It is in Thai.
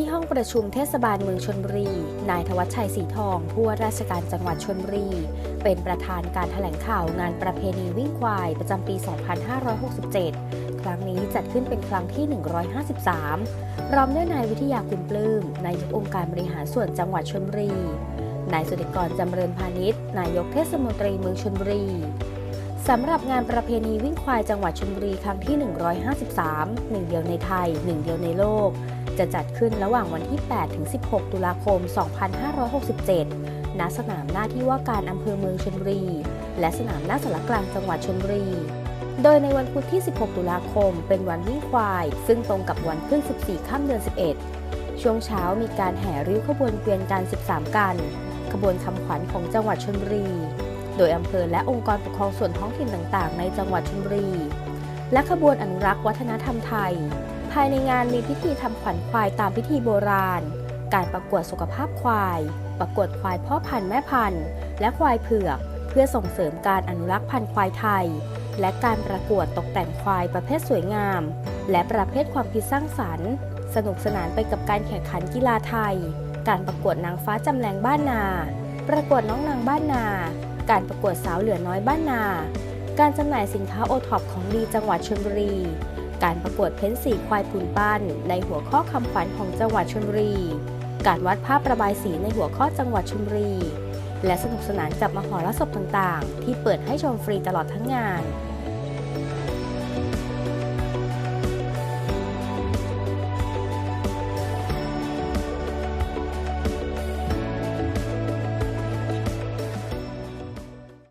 ที่ห้องประชุมเทศบาลเมืองชนบุรี นายธวัชชัยสีทองผู้ว่าราชการจังหวัดชนบุรี เป็นประธานการแถลงข่าวงานประเพณีวิ่งควายประจำปี 2567 ครั้งนี้จัดขึ้นเป็นครั้งที่ 153 พร้อมด้วยนายวิทยาคุณปลื้ม นายกองค์การบริหารส่วนจังหวัดชนบุรี นายสุดิกรจำเริญพาณิชย์ นายกเทศมนตรีเมืองชนบุรีสำหรับงานประเพณีวิ่งควายจังหวัดชลบุรีครั้งที่ 153 หนึ่งเดียวในไทย หนึ่งเดียวในโลก จะจัดขึ้นระหว่างวันที่ 8 ถึง 16 ตุลาคม 2567 ณ สนามหน้าที่ว่าการอำเภอเมืองชลบุรี และสนามหน้าสารกลางจังหวัดชลบุรี โดยในวันพุธที่ 16 ตุลาคม เป็นวันวิ่งควาย ซึ่งตรงกับวันขึ้น 14ค่ำเดือน 11 ช่วงเช้ามีการแห่ริ้วขบวนเกวียนการ 13 กัน ขบวนคำขวัญของจังหวัดชลบุรี โดยอำเภอและองค์กรปกครองส่วนท้องถิ่นต่างๆ ในจังหวัดชลบุรี และขบวนอนุรักษ์วัฒนธรรมไทยายในงานมีพิธีทำขวัญควายตามพิธีโบราณ การประกวดสุขภาพควาย ประกวดควายพ่อพันธุ์แม่พันธุ์ และควายเผือก เพื่อส่งเสริมการอนุรักษ์พันธุ์ควายไทย และการประกวดตกแต่งควายประเภทสวยงาม และประเภทความคิดสร้างสรรค์ สนุกสนานไปกับการแข่งขันกีฬาไทย การประกวดนางฟ้าจำแรงบ้านนา ประกวดน้องนางบ้านนา การประกวดสาวเหลือน้อยบ้านนา การจำหน่ายสินค้าโอท็อปของดีจังหวัดชลบุรี การประกวดเพ้นสีควายปูนปั้น ในหัวข้อคำขวัญของจังหวัดชลบุรี การวัดภาพระบายสีในหัวข้อจังหวัดชลบุรี และสนุกสนานกับมหรสพต่างๆ ที่เปิดให้ชมฟรีตลอดทั้งงาน